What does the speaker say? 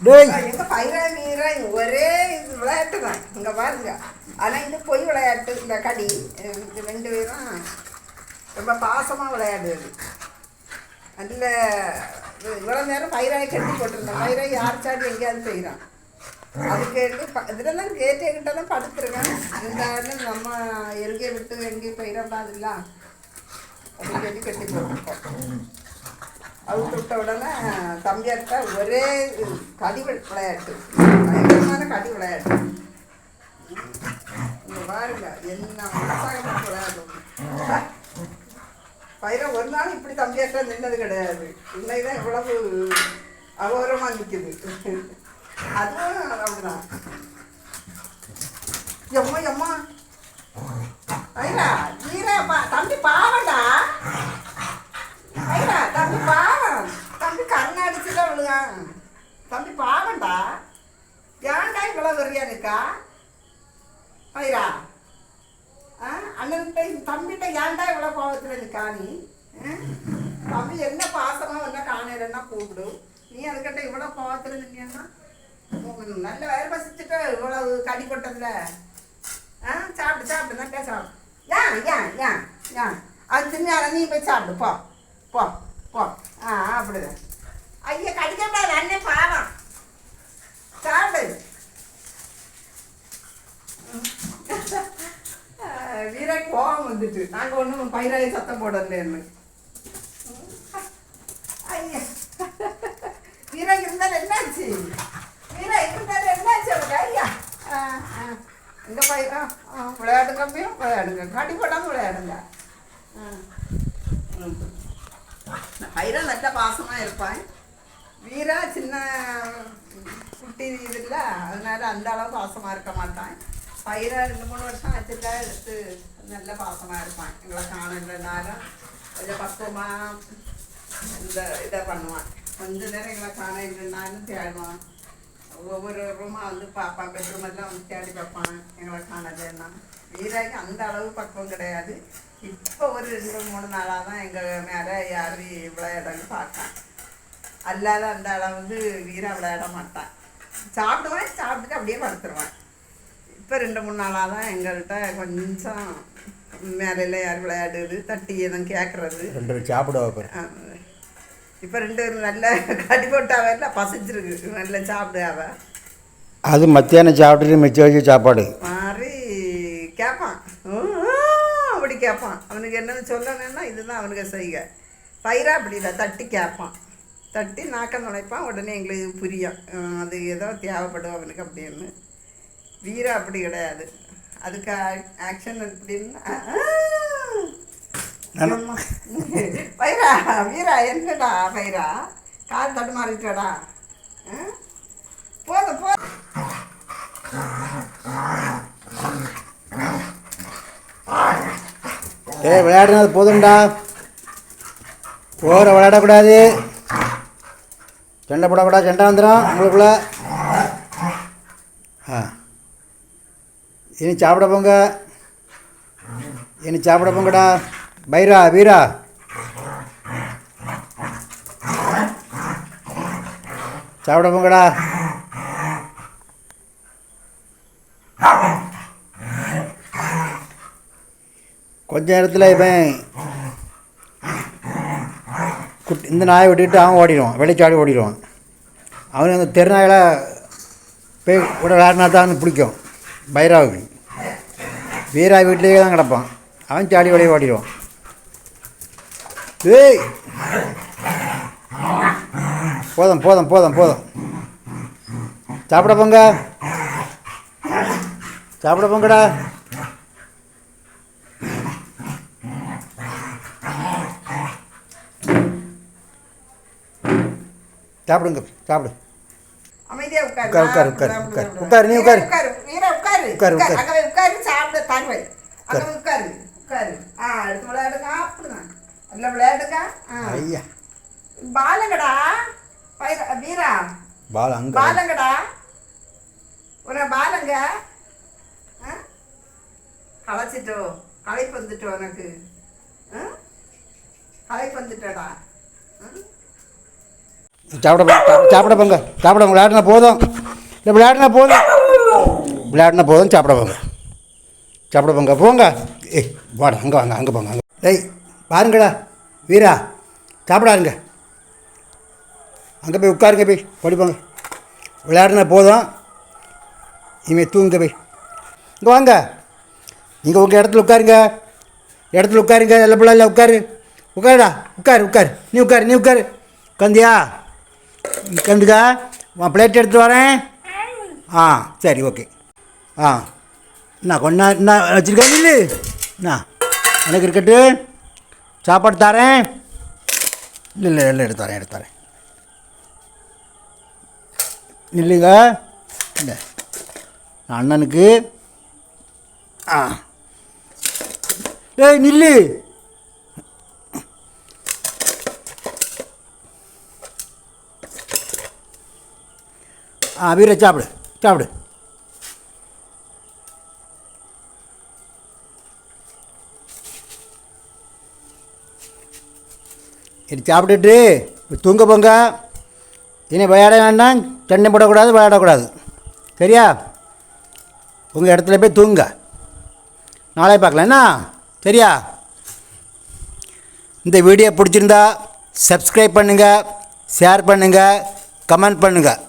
டேய். எங்க பயிரா வீரா ஒரே இது விளையாட்டு தான். இங்க பாருங்க. ஆனா இது பொய் விளையாட்டு இந்த கடி. இது ரெண்டு பேரும் ரொம்ப பாசமா விளையாடுவது நல்ல இது இவ்வளோ நேரம் பயிராய் கட்டி போட்டிருந்தேன். பயிராய் யார் சாடி எங்கேயாவது செய்கிறான் அது கேட்டு ப இதெல்லாம் கேட்டு கிட்ட தான் படுத்துருக்கேன் இருந்தாலும் நம்ம எங்கே விட்டு எங்கேயும் போயிடக்கூடாதுல்ல? அப்படின்னு சொல்லி கட்டி போட்டிருக்கோம். அவுத்து விட்ட உடனே தம்பியார்ட்ட ஒரே கடி வி- விளையாட்டு. பயங்கரமான கடி விளையாட்டு. இங்கே பாருங்க என்ன உற்சாகமாக விளையாடும். பயிரை ஒரு நாள் இப்படி தம்பியார்ட்ட நின்னது கிடையாது. இன்னைக்கு தான் இவ்வளவு அகோரமாக நிற்குது அதுவும் அப்படிதான் எம்மா எம்மா? ஐயா ஈரா பா தம்பி பாவண்டா ஐயா தம்பி பா கண்ணடிச்சுதான் தம்பி பாவண்டா? ஏன்டா இவ்வளோ வெறியா இருக்கா? பயிரா அண்ணன் அண்ணன்கிட்ட தம்பிகிட்ட ஏன்டா இவ்வளோ கோபத்தில் இருக்கா நீ? ஆ? தம்பி என்ன பாசமாக என்ன காணையிலன்னா கூப்பிடு. நீ அதுக்கிட்ட இவ்வளோ கோபத்தில் நிற்கன்னா நல்ல வயிறு பசிச்சுட்டு இவ்வளவு கடி கொட்டதுல ஆ சாப்பிடு சாப்பிடு நல்லா சாப்பிடு ஏன் ஏன் ஏன் ஏன் அது தின்னால நீ போய் சாப்பிடு போ போ போ. ஆ அப்படிதான். ஐயா கடிக்கக்கூடாது அண்ணன் பாவம் சாப்பிடு வீராய் கோவம் வந்துட்டு நாங்கள் ஒன்றும் பயிராய சத்தம் போடலன்னு ஐயா வீரா இருந்தால் என்னாச்சு வீரா இருந்தால் என்னாச்சு அவருக்கு ஐயா. எங்க பயிரா ஆ, விளையாடுங்க அப்பயும் விளையாடுங்க கடி போடாமல் விளையாடுங்க. பயிரா நல்ல பாசமாக இருப்பான் வீரா சின்ன குட்டி இது இல்லை அதனால அந்த அளவு பாசமாக இருக்க மாட்டான். பயிரை ரெண்டு மூணு வருஷம் ஆச்சுல எடுத்து நல்ல பாசமாக இருப்பான். எங்களை காணலைனாலும் கொஞ்சம் பக்குவமாக இந்த இதை பண்ணுவான். கொஞ்ச நேரம் எங்களை காண இல்லைனாலும் தேடுவான். ஒவ்வொரு ரூமாக வந்து பார்ப்பான் பெட்ரூம் எல்லாம் வந்து தேடி பார்ப்பான் எங்களை காணலைன்னா. வீராக்கு அந்த அளவு பக்குவம் கிடையாது. இப்போ ஒரு ரெண்டு மூணு நாளாக தான் எங்கள் மேலே யார் இடம்னு பார்த்தான். அல்லாத அந்த வந்து வீரா விளையாட மாட்டான். சாப்பிடுவான் சாப்பிட்டுட்டு அப்படியே படுத்துருவான். இப்போ ரெண்டு மூணு நாளாக தான் எங்கள்கிட்ட கொஞ்சம் மேலையில் யார் விளையாடுறது தட்டி எதுவும் கேட்குறது ரெண்டு பேரும் சாப்பிட வைப்பேன் இப்போ ரெண்டு பேரும் நல்ல கடி போட்டாவே இல்லை பசிச்சிருக்கு. நல்லா சாப்பிடுவாவ அது மத்தியானம் சாப்பிட்டுட்டு மிச்சம் வச்சு சாப்பாடு. மாறி கேட்பான் அப்படி கேட்பான் அவனுக்கு என்னன்னு சொல்லணும்னா இதுதான் அவனுக்கு செய்க. பயிரா அப்படி இல்லை தட்டி கேட்பான் தட்டி நாக்கம் நுழைப்பான் உடனே எங்களுக்கு புரியும் "ஆ, அது ஏதோ தேவைப்படும் அவனுக்கு அப்படின்னு. வீரா அப்படி கிடையாது. அதுக்கு ஆக்ஷன் எப்படின்னா "ஆ, அம்மா. பைரா வீரா என்னடா பைரா? கால் தட்டு மாறிட்டடா. போதும் போ. ஏய் விளையாடுனது போதும்டா. போகிற விளையாடக்கூடாது. சண்டை போடக்கூடாது சண்டை வந்துடும் உங்களுக்குள்ள. ஆ. இனி சாப்பிட போங்க. இனி சாப்பிட போங்கடா. பைரா வீரா. சாப்பிட போங்கடா. கொஞ்ச நேரத்தில் இவன் குட்டி இந்த நாயை விட்டுட்டு அவன் ஓடிடுவான் வெளிச்சாடி ஓடிடுவான். அவனுக்கு அந்த தெருநாயில் போய் கூட விளையாடினா தான் பிடிக்கும் பைராவுக்கு வீரா வீட்டிலேயே தான் கிடப்பான். அவன் சாடி வெளியே ஓடிடுவான். ஏய்! போதும் போதும் போதும் போதும். சாப்பிட போங்க. சாப்பிட போங்கடா. சாப்பிடுங்க சாப்பிடு. அமைதியா உட்காரு. உட்காரு, உட்காரு, உட்காரு, உட்காரு. நீ வீரா, உட்காரு. உட்காரு. உட்காரு உட்காரு, உட்காரு. அங்க உட்காரு சாப்பிட தருவேன் அங்க உட்காரு. உட்காரு ஆ எடுத்து விளையாடுங்க அப்படிதான் நல்ல விளையாடுங்க. ஐயா. பாலங்கடா. வீரா. பால் அங்கே. பாலங்கடா. உன பாலங்க? களைச்சிட்டோ களைப்பு வந்துட்டோ உனக்கு? களைப்பு வந்துட்டோடா? சாப்பிட சாப்பிட போங்க. சாப்பிட விளையாடினா போதும். இல்லை விளையாடினா போதும். விளையாடினா போதும் சாப்பிட போங்க. சாப்பிட போங்க. போங்க. ஏய் வாடா அங்கே வாங்க அங்கே போங்க அங்கே. டேய் பாருங்கடா வீரா சாப்பிடாருங்க. அங்கே போய் உட்காருங்க போய். படிப்பாங்க விளையாடினா போதும். இனிமேல் தூங்க போய். இங்கே வாங்க. நீங்கள் உங்கள் இடத்துல உட்காருங்க. இடத்துல உட்காருங்க. எல்லா பிள்ளை உட்காரு. உட்காருடா. உட்காரு உட்காரு. நீ உட்காரு நீ உட்காரு. உட்காந்தியா? கந்துக்கா உன் பிளேட் எடுத்து வரேன். ஆ சரி ஓகே ஆ. என்ன கொண்டா என்ன வச்சுருக்கேன் இல்லை என்ன எனக்கு இருக்கட்டு. சாப்பாடு தரேன். இல்லை இல்லை இல்லை எடுத்து தரேன் எடுத்து தரேன். இல்லைங்க இல்லை அண்ணனுக்கு. ஆ. ஏய் நில்லு. ஆ வீர சாப்பிடு சாப்பிடு. இது சாப்பிட்டுட்டு தூங்க போங்க. இனி விளையாட வேண்டாம். சண்டை போடக்கூடாது விளையாடக்கூடாது. சரியா? உங்கள் இடத்துல போய் தூங்க. நாளை பார்க்கலாம். என்ன? சரியா? இந்த வீடியோ பிடிச்சிருந்தா சப்ஸ்கிரைப் பண்ணுங்கள் ஷேர் பண்ணுங்கள் கமெண்ட் பண்ணுங்கள்